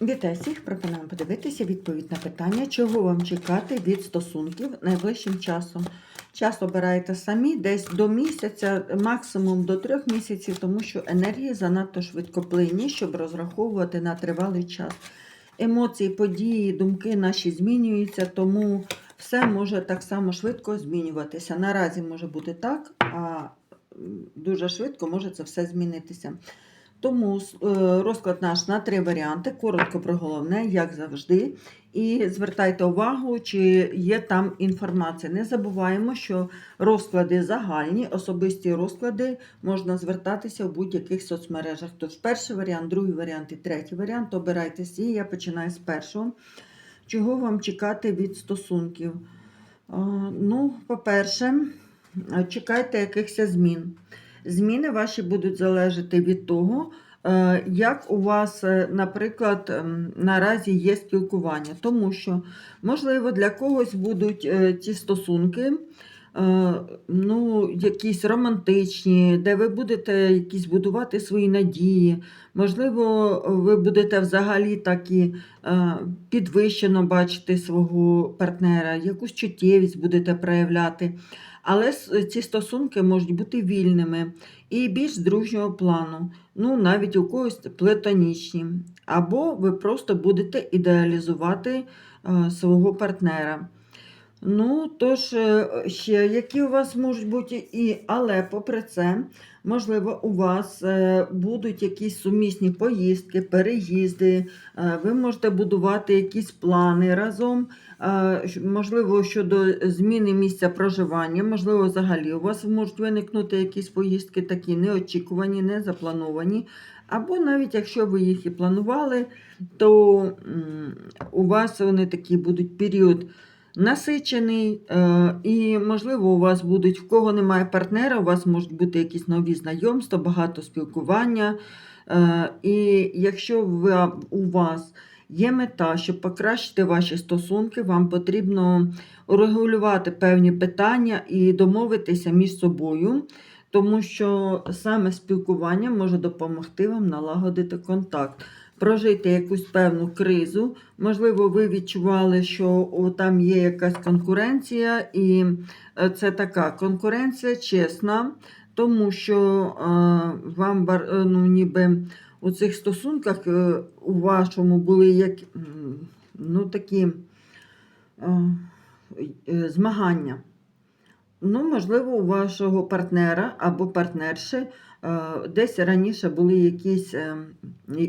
Вітаю всіх! Пропонуємо подивитися відповідь на питання, чого вам чекати від стосунків найближчим часом. Час обираєте самі, десь до місяця, максимум до трьох місяців, тому що енергії занадто швидкоплинні, щоб розраховувати на тривалий час. Емоції, події, думки наші змінюються, тому все може так само швидко змінюватися. Наразі може бути так, а дуже швидко може це все змінитися. Тому е, розклад наш на три варіанти. Коротко про головне, як завжди. І звертайте увагу, чи є там інформація. Не забуваємо, що розклади загальні, особисті розклади можна звертатися в будь-яких соцмережах. Тож перший варіант, другий варіант і третій варіант. Обирайте всі. Я починаю з першого. Чого вам чекати від стосунків? Ну, по-перше, чекайте якихось змін. Зміни ваші будуть залежати від того, е, як у вас, е, наприклад, ем, наразі є спілкування. Тому що, можливо, для когось будуть ті ці стосунки. Е, Ну, якісь романтичні, де ви будете якісь будувати свої надії. Можливо, ви будете взагалі так і е, підвищено бачити свого партнера, якусь чуттєвість будете проявляти. Але ці стосунки можуть бути вільними і більш дружнього плану, ну навіть у когось платонічні. Або ви просто будете ідеалізувати е, свого партнера. Ну, тож, е, ще які у вас можуть бути і, але попри це, можливо, у вас е, будуть якісь сумісні поїздки, переїзди, е, ви можете будувати якісь плани разом, можливо, щодо зміни місця проживання, можливо, взагалі у вас можуть виникнути якісь поїздки такі неочікувані, не заплановані. Або навіть якщо ви їх і планували, то у вас вони такі будуть період насичений, е, і, можливо, у вас будуть, в кого немає партнера, у вас можуть бути якісь нові знайомства, багато спілкування. Е, І якщо ви, у вас є мета, щоб покращити ваші стосунки, вам потрібно регулювати певні питання і домовитися між собою. Тому що саме спілкування може допомогти вам налагодити контакт, прожити якусь певну кризу, Можливо, ви відчували, що там є якась конкуренція, і е, це така конкуренція чесна, тому що е, вам е, ну, ніби у цих стосунках у вашому були як, ну, такі змагання. Ну, можливо, у вашого партнера або партнерши десь раніше були якісь е,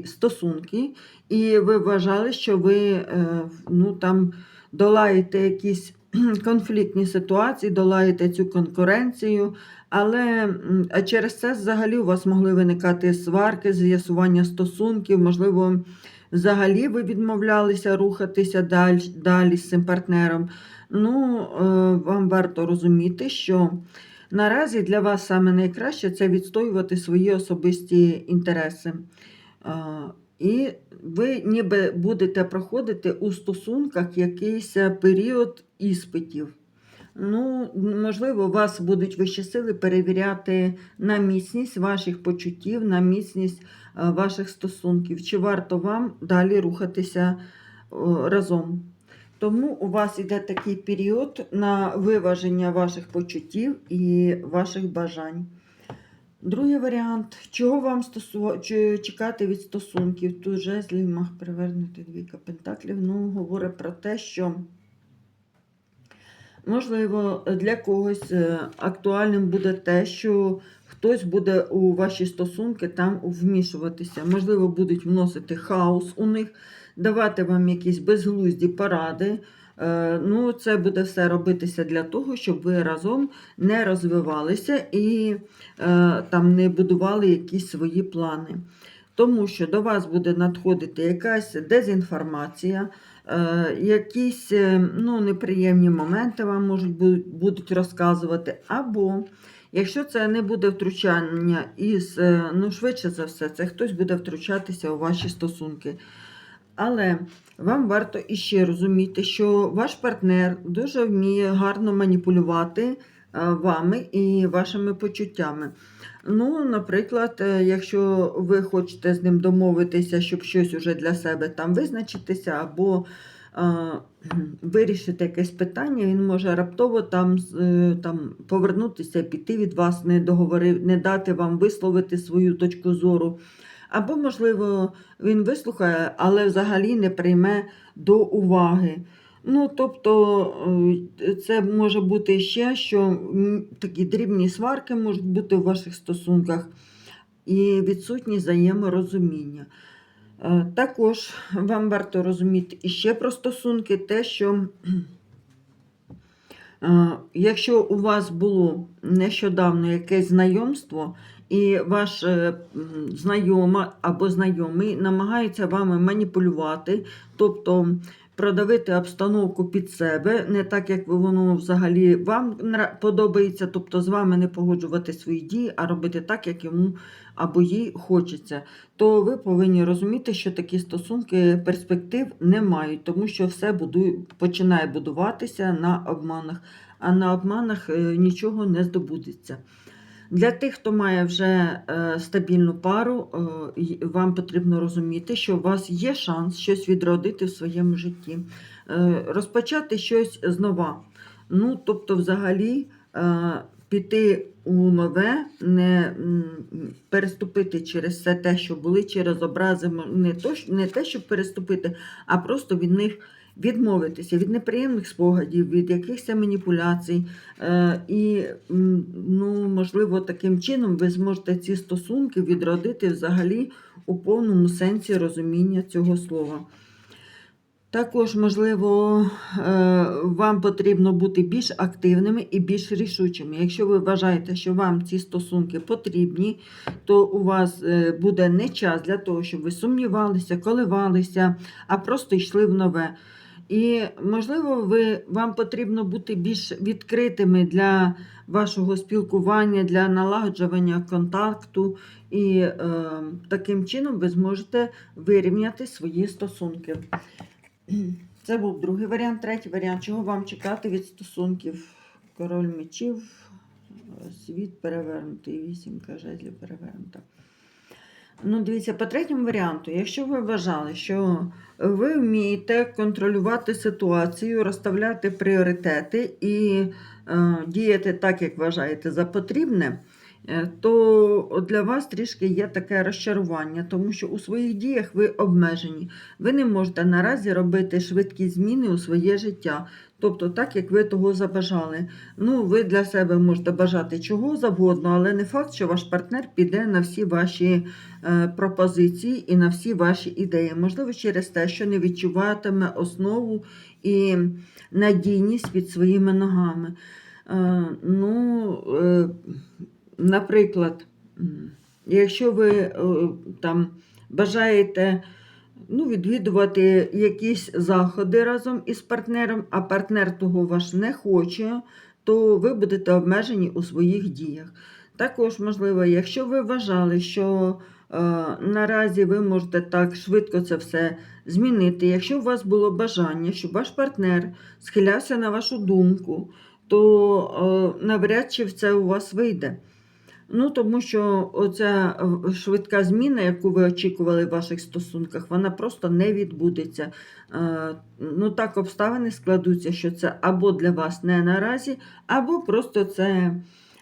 стосунки, і ви вважали, що ви е, ну, там, долаєте якісь конфліктні ситуації, долаєте цю конкуренцію, але а через це взагалі у вас могли виникати сварки, з'ясування стосунків, можливо, взагалі ви відмовлялися рухатися далі, далі з цим партнером. Ну, е, вам варто розуміти, що наразі для вас саме найкраще це відстоювати свої особисті інтереси. І ви ніби будете проходити у стосунках якийсь е, період іспитів. Ну, можливо, вас будуть вищі сили перевіряти на міцність ваших почуттів, на міцність е, ваших стосунків. Чи варто вам далі рухатися разом? Тому у вас іде такий період на виваження ваших почуттів і ваших бажань. Другий варіант. Чого вам стосу... чекати від стосунків? Тут жезлів маг перевернути двійка пентаклів. Ну, говорить про те, що можливо для когось е, актуальним буде те, що хтось буде у ваші стосунки там вмішуватися. Можливо, будуть вносити хаос у них, давати вам якісь безглузді поради. Е, Ну, це буде все робитися для того, щоб ви разом не розвивалися і е, там не будували якісь свої плани. Тому що до вас буде надходити якась дезінформація, е, якісь ну, неприємні моменти вам можуть будуть розказувати. Або, якщо це не буде втручання із, е, ну, швидше за все, це хтось буде втручатися у ваші стосунки. Але вам варто іще розуміти, що ваш партнер дуже вміє гарно маніпулювати е, вами і вашими почуттями. Ну, наприклад, е, якщо ви хочете з ним домовитися, щоб щось уже для себе там визначитися, або вирішити якесь питання, він може раптово там, е, там повернутися, піти від вас, не договорив, не дати вам висловити свою точку зору. Або, можливо, він вислухає, але взагалі не прийме до уваги. Ну, тобто, е, це може бути ще, що такі дрібні сварки можуть бути в ваших стосунках і відсутність взаєморозуміння. Е, Також вам варто розуміти іще про стосунки, те, що е, якщо у вас було нещодавно якесь знайомство, і ваш е, знайома або знайомий намагається вами маніпулювати, тобто продавити обстановку під себе, не так, як воно взагалі вам подобається, тобто з вами не погоджувати свої дії, а робити так, як йому або їй хочеться, то ви повинні розуміти, що такі стосунки перспектив не мають, тому що все будує, починає будуватися на обманах, а на обманах е, нічого не здобудеться. Для тих, хто має вже е, стабільну пару, е, вам потрібно розуміти, що у вас є шанс щось відродити в своєму житті, е, розпочати щось знова. Ну, тобто, взагалі, піти у нове, не переступити через все те, що були, через образи, не те, щоб переступити, а просто від них відмовитися, від неприємних спогадів, від якихось маніпуляцій. Е, і, ну, можливо, таким чином ви зможете ці стосунки відродити взагалі у повному сенсі розуміння цього слова. Також, можливо, е, вам потрібно бути більш активними і більш рішучими. Якщо ви вважаєте, що вам ці стосунки потрібні, то у вас е, буде не час для того, щоб ви сумнівалися, коливалися, а просто йшли в нове. І, можливо, ви, вам потрібно бути більш відкритими для вашого спілкування, для налагоджування контакту, і е, таким чином ви зможете вирівняти свої стосунки. Це був другий варіант. Третій варіант. Чого вам чекати від стосунків? Король мечів, світ перевернутий, вісімка жезлів перевернута. Ну, дивіться, по третьому варіанту, якщо ви вважали, що ви вмієте контролювати ситуацію, розставляти пріоритети і е, діяти так, як вважаєте за потрібне, то для вас трішки є таке розчарування, тому що у своїх діях ви обмежені. Ви не можете наразі робити швидкі зміни у своє життя, тобто так, як ви того забажали. Ну, ви для себе можете бажати чого завгодно, але не факт, що ваш партнер піде на всі ваші е, пропозиції і на всі ваші ідеї. Можливо, через те, що не відчуватиме основу і надійність під своїми ногами. Е, ну, е, наприклад, якщо ви е, там бажаєте ну, відвідувати якісь заходи разом із партнером, а партнер того ваш не хоче, то ви будете обмежені у своїх діях. Також, можливо, якщо ви вважали, що е, наразі ви можете так швидко це все змінити, якщо у вас було бажання, щоб ваш партнер схилявся на вашу думку, то е, навряд чи це у вас вийде. Ну, тому що оця е, швидка зміна, яку ви очікували в ваших стосунках, вона просто не відбудеться. Е, Ну, так обставини складуться, що це або для вас не наразі, або просто це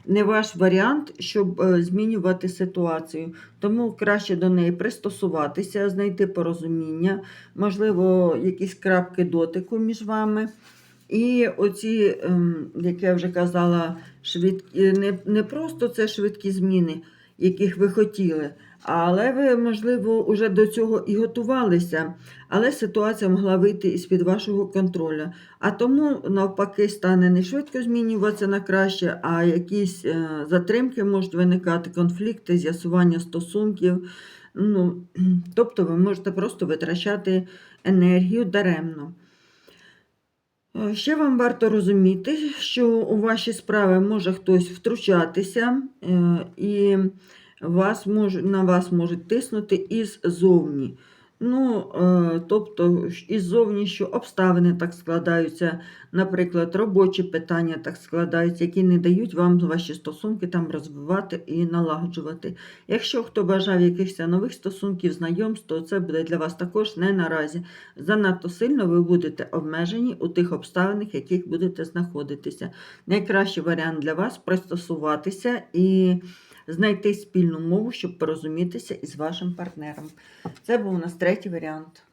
не ваш варіант, щоб е, змінювати ситуацію. Тому краще до неї пристосуватися, знайти порозуміння, можливо, якісь крапки дотику між вами. І оці, ем, як я вже казала, швидкі, не, не просто це швидкі зміни, яких ви хотіли, але ви, можливо, вже до цього і готувалися, але ситуація могла вийти із-під вашого контролю. А тому, навпаки, стане не швидко змінюватися на краще, а якісь е, затримки можуть виникати, конфлікти, з'ясування стосунків. Ну, тобто ви можете просто витрачати енергію даремно. Е, Ще вам варто розуміти, що у ваші справи може хтось втручатися, е, і вас мож, на вас можуть тиснути іззовні. Ну, е, тобто, ж із зовнішньо обставини так складаються, наприклад, робочі питання так складаються, які не дають вам ваші стосунки там розвивати і налагоджувати. Якщо хто бажав якихось нових стосунків, знайомств, то це буде для вас також не наразі. Занадто сильно ви будете обмежені у тих обставинах, в яких будете знаходитися. Найкращий варіант для вас пристосуватися і знайти спільну мову, щоб порозумітися із вашим партнером. Це був у нас третій варіант.